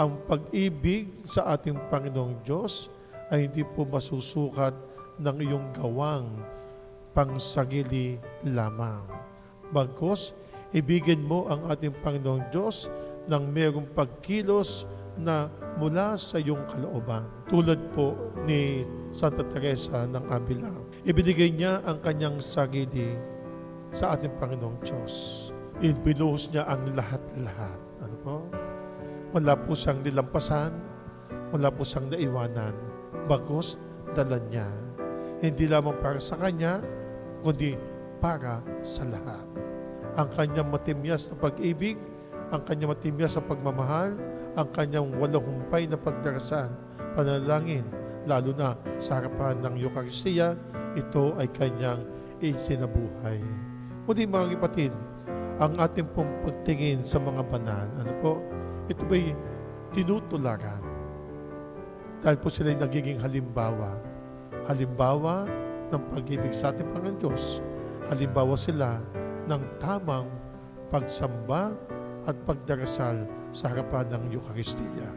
ang pag-ibig sa ating Panginoong Diyos ay hindi po masusukat ng iyong gawang pangsagili lamang. Bagkus, ibigin mo ang ating Panginoong Diyos ng mayroong pagkilos na mula sa iyong kalooban. Tulad po ni Santa Teresa ng Avila. Ibinigay niya ang kanyang sagili sa ating Panginoong Diyos. Ibinuhos niya ang lahat-lahat. Ano po? Wala po siyang nilampasan, wala po siyang naiwanan. Bagos, dala niya. Hindi lamang para sa kanya, kundi para sa lahat. Ang kanyang matimyas na pag-ibig, ang kanyang matimyas na pagmamahal, ang kanyang walang humpay na pagdarasal, panalangin, lalo na sa harapan ng Eucharistia, ito ay kanyang isinabuhay. Muli mga kapatid, ang ating pong pagtingin sa mga banal, ano po, ito ba'y tinutularan? Dahil po sila'y nagiging halimbawa. Halimbawa ng pag-ibig sa ating Panginoon Diyos. Halimbawa sila ng tamang pagsamba at pagdarasal sa harapan ng Eucharistia.